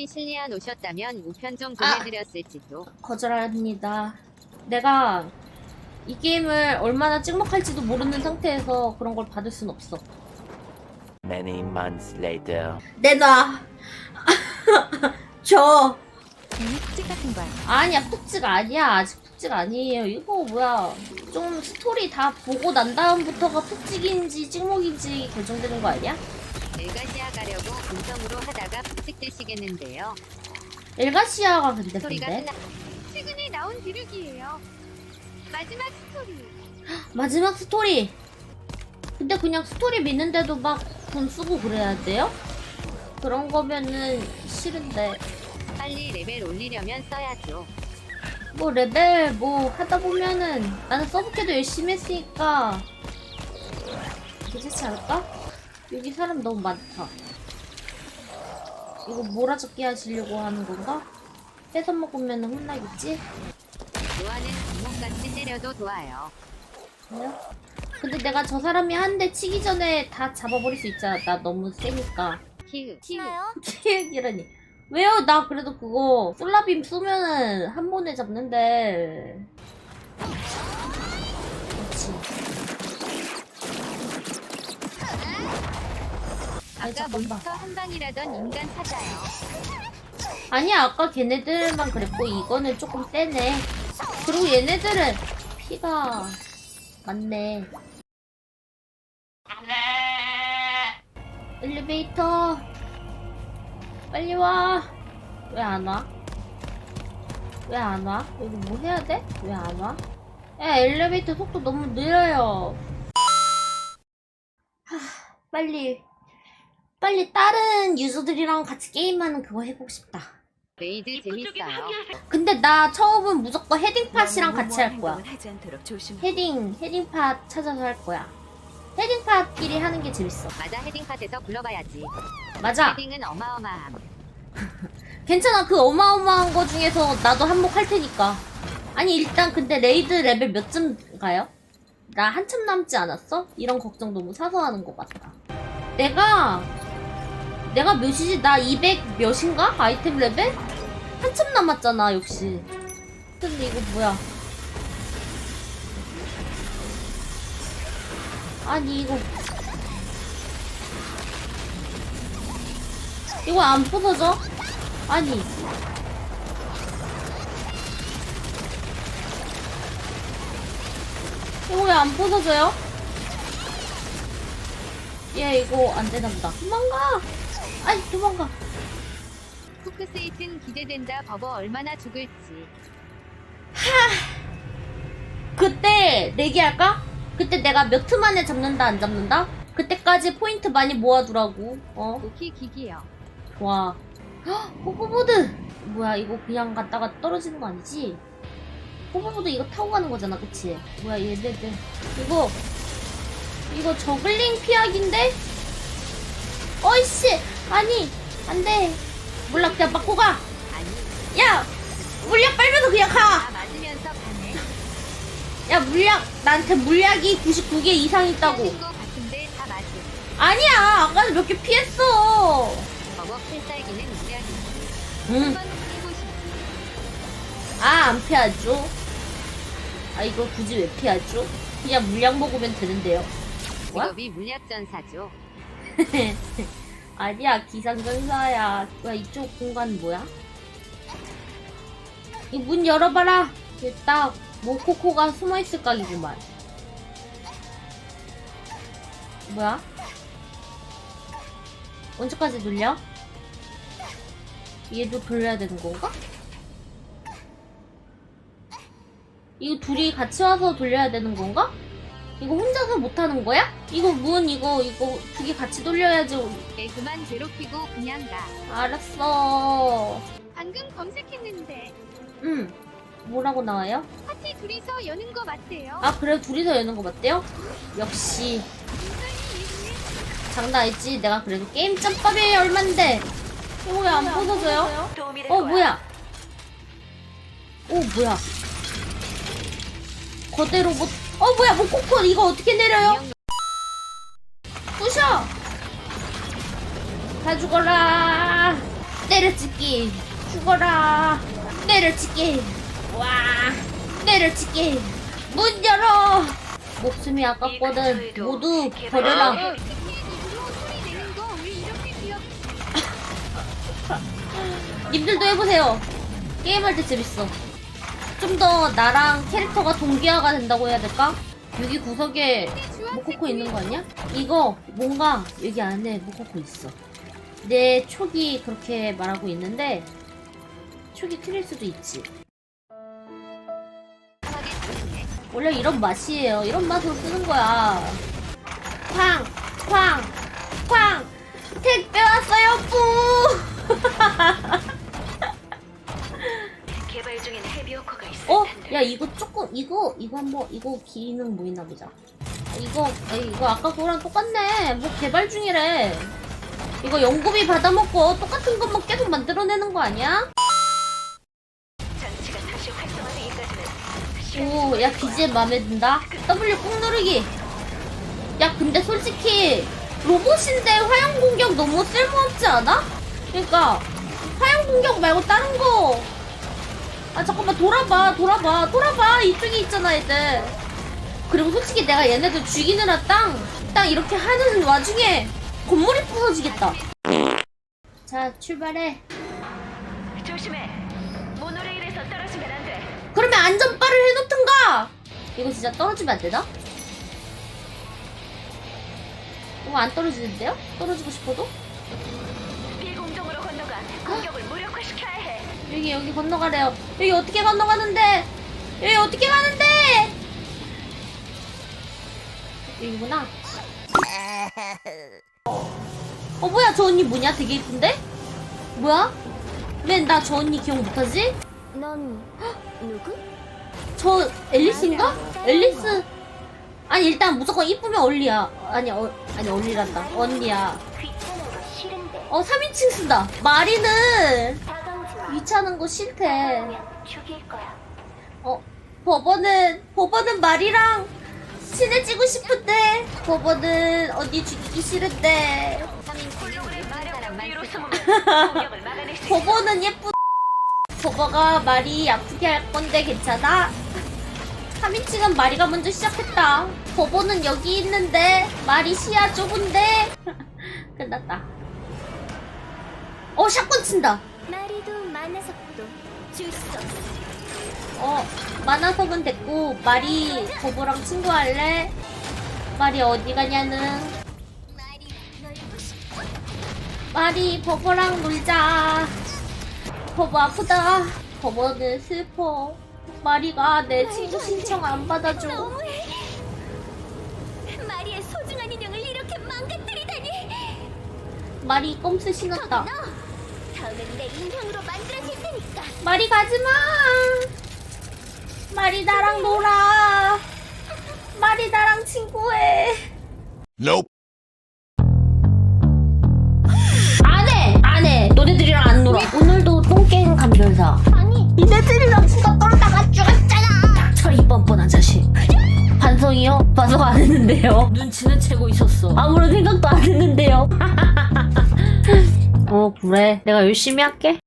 솔라비 실리아 놓으셨다면 우편 좀 아. 보내드렸을지도. 거절합니다. 내가 이 게임을 얼마나 찍먹할지도 모르는 상태에서 그런 걸 받을 순 없어. Many months later. 내놔. 저. 괜히 같은 거야. 아니야 푹지가 아니야 아직 푹지가 아니에요 이거 뭐야 좀 스토리 다 보고 난 다음부터가 푹직인지 찍먹인지 결정되는 거 아니야? 엘가시아 가려고 음성으로 하다가 푹찍 되시겠는데요. 엘가시아가 근데 근데 끝나. 최근에 나온 기록이에요. 마지막 스토리. 마지막 스토리 근데 그냥 스토리 믿는데도 막 돈 쓰고 그래야 돼요? 그런 거면은 싫은데 빨리 레벨 올리려면 써야죠. 뭐 레벨 뭐 하다 보면은 나는 서브캐도 열심히 했으니까 괜찮지 않을까? 여기 사람 너무 많다 이거 몰아잡기 하시려고 하는 건가? 뺏어 먹으면 혼나겠지? 좋아하는 감목같이 때려도 좋아요. 그래요? 근데 내가 저 사람이 한 대 치기 전에 다 잡아버릴 수 있잖아 나 너무 세니까 키읔. 키읔이라니 왜요? 나 그래도 그거 솔라빔 쏘면은 한 번에 잡는데 그렇지 아니 아까 잠깐만 몬스터 한 방이라던 인간 사자요. 아니야 아까 걔네들만 그랬고 이거는 조금 세네 그리고 얘네들은 피가 많네 엘리베이터 빨리 와왜 안 와? 왜 안 와? 여기 뭐 해야 돼? 왜 안 와? 야 엘리베이터 속도 너무 느려요 하 빨리 빨리 다른 유저들이랑 같이 게임하는 그거 해보고 싶다 레이드 재밌어요. 근데 나 처음은 무조건 헤딩팟이랑 같이 할 거야. 헤딩, 헤딩팟 찾아서 할 거야. 헤딩팟끼리 하는 게 재밌어. 맞아 헤딩팟에서 굴러봐야지. 맞아. 헤딩은 어마어마함. 괜찮아. 그 어마어마한 거 중에서 나도 한몫 할 테니까. 아니, 일단 근데 레이드 레벨 몇쯤 가요? 나 한참 남지 않았어? 이런 걱정 너무 사서 하는 것 같다. 내가, 내가 몇이지? 나 200 몇인가? 아이템 레벨? 한참 남았잖아, 역시. 근데 이거 뭐야? 아니, 이거. 이거 안 부서져? 아니. 이거 왜 안 부서져요? 얘 이거 안 되나 보다. 도망가! 아니, 도망가. 후크스이튼 기대된다 버버 얼마나 죽을지. 그때 내기할까? 그때 내가 몇 트 만에 잡는다, 안 잡는다? 그때까지 포인트 많이 모아두라고. 어? 오키 기기요. 와. 헉, 호버보드! 뭐야, 이거 그냥 갔다가 떨어지는 거 아니지? 호버보드 이거 타고 가는 거잖아, 그치? 뭐야, 얘네들. 이거, 이거 저글링 피하기인데? 어이씨! 아니, 안 돼. 몰라, 그냥 맞고 가! 야! 물약 빨면서 그냥 가! 다 맞으면서 가네. 야, 물약, 나한테 물약이 99개 이상 있다고. 피하신 거 같은데 다 맞음. 아니야, 아까는 몇개 피했어. 버버 필살기는 무리하기. 응. 한번 해보시지 아, 안 피하죠? 아, 이거 굳이 왜 피하죠? 그냥 물약 먹으면 되는데요. 뭐야? 직업이 물약 전사죠. 아니야, 기상전사야. 뭐야, 이쪽 공간 뭐야? 이 문 열어봐라! 딱, 모코코가 숨어있을 각이구만. 뭐야? 언제까지 돌려? 얘도 돌려야 되는 건가? 이거 둘이 같이 와서 돌려야 되는 건가? 이거 혼자서 못하는 거야? 이거 문 이거 이거 두 개 같이 돌려야지 애 그만 괴롭히고 그냥 가. 알았어 방금 검색했는데 음 뭐라고 나와요? 파티 둘이서 여는 거 맞대요. 아 그래 둘이서 여는 거 맞대요? 역시 장난 아니지 내가 그래도 게임 짬밥이 얼만데 이거 왜안 부서져요? 도움이 될 어 거야. 뭐야 오 뭐야 거대 로봇 어 뭐야 모코코 이거 어떻게 내려요? 부셔! 다 죽어라! 때려찍기! 죽어라! 때려찍기! 와! 때려찍기! 문 열어! 목숨이 아깝거든. 모두 버려라? 님들도 해보세요. 게임할 때 재밌어 좀 더 나랑 캐릭터가 동기화가 된다고 해야 될까? 여기 구석에 모코코 있는 거 아니야? 이거 뭔가 여기 안에 모코코 있어 내 촉이 그렇게 말하고 있는데 촉이 틀릴 수도 있지 원래 이런 맛이에요 이런 맛으로 쓰는 거야 쾅! 쾅! 쾅! 야 이거 조금 이거 이거 한번 이거 기능 뭐 있나 보자. 아, 이거 에이, 이거 아까 그거랑 똑같네. 뭐 개발 중이래. 이거 연구비 받아먹고 똑같은 것만 계속 만들어내는 거 아니야? 장치가 다시 활성화되기까지는 오야 BGM 맘에 든다? W 꾹 누르기. 야 근데 솔직히 로봇인데 화형 공격 너무 쓸모없지 않아? 그러니까 화형 공격 말고 다른 거 아 잠깐만 돌아봐 돌아봐 돌아봐 이쪽에 있잖아 애들 그리고 솔직히 내가 얘네들 죽이느라 땅, 땅 이렇게 하는 와중에 건물이 부서지겠다 자 출발해 조심해. 모노레일에서 떨어지면 안 돼. 그러면 안전바를 해놓든가! 이거 진짜 떨어지면 안 되나? 이거 안 떨어지는데요? 떨어지고 싶어도? 비공정으로 건너가 공격을. 여기, 여기 건너가래요. 여기 어떻게 건너가는데? 여기 어떻게 가는데? 여기구나. 어, 뭐야, 저 언니 뭐냐? 되게 이쁜데? 뭐야? 왜 나 저 언니 기억 못하지? 넌 누구? 저 앨리스인가? 앨리스 아니 일단 무조건 이쁘면 얼리야 아니 어, 아니 얼리란다 언니야. 어 3인칭 쓴다 마리는. 귀찮은 거 싫대 죽일 거야. 어 버버는 버버는 마리랑 친해지고 싶은데 버버는 언니 죽이기 싫은데. 버버는 예쁘 버버가 마리 아프게 할 건데 괜찮아? 3인칭은 마리가 먼저 시작했다 버버는 여기 있는데 마리 시야 좁은데 끝났다 어 샷건 친다 마리도 만나서도 줄 수 없어. 어 만화석은 됐고 마리 버버랑 친구할래? 마리 어디 가냐는 마리 놀고 싶어. 마리 버버랑 놀자 버버 아프다 버버는 슬퍼 마리가 내 친구 신청 안 받아줘 너무해. 마리의 소중한 인형을 이렇게 망가뜨리다니. 마리 껌스 신었다 다음엔 내 인형으로 만들어줄 테니까. 마리 가지마. 마리 나랑 놀아. 마리 나랑 친구해. Nope. 안해 안해. 너네들이랑 안 놀아. 오늘도 똥게임 감별사 아니, 니네들이랑 수다 떨다가 죽었잖아. 닥쳐 이 뻔뻔한 자식. 반성이요? 반성 안 했는데요? 눈치는 채고 있었어. 아무런 생각도 안 했는데요 어 그래. 내가 열심히 할게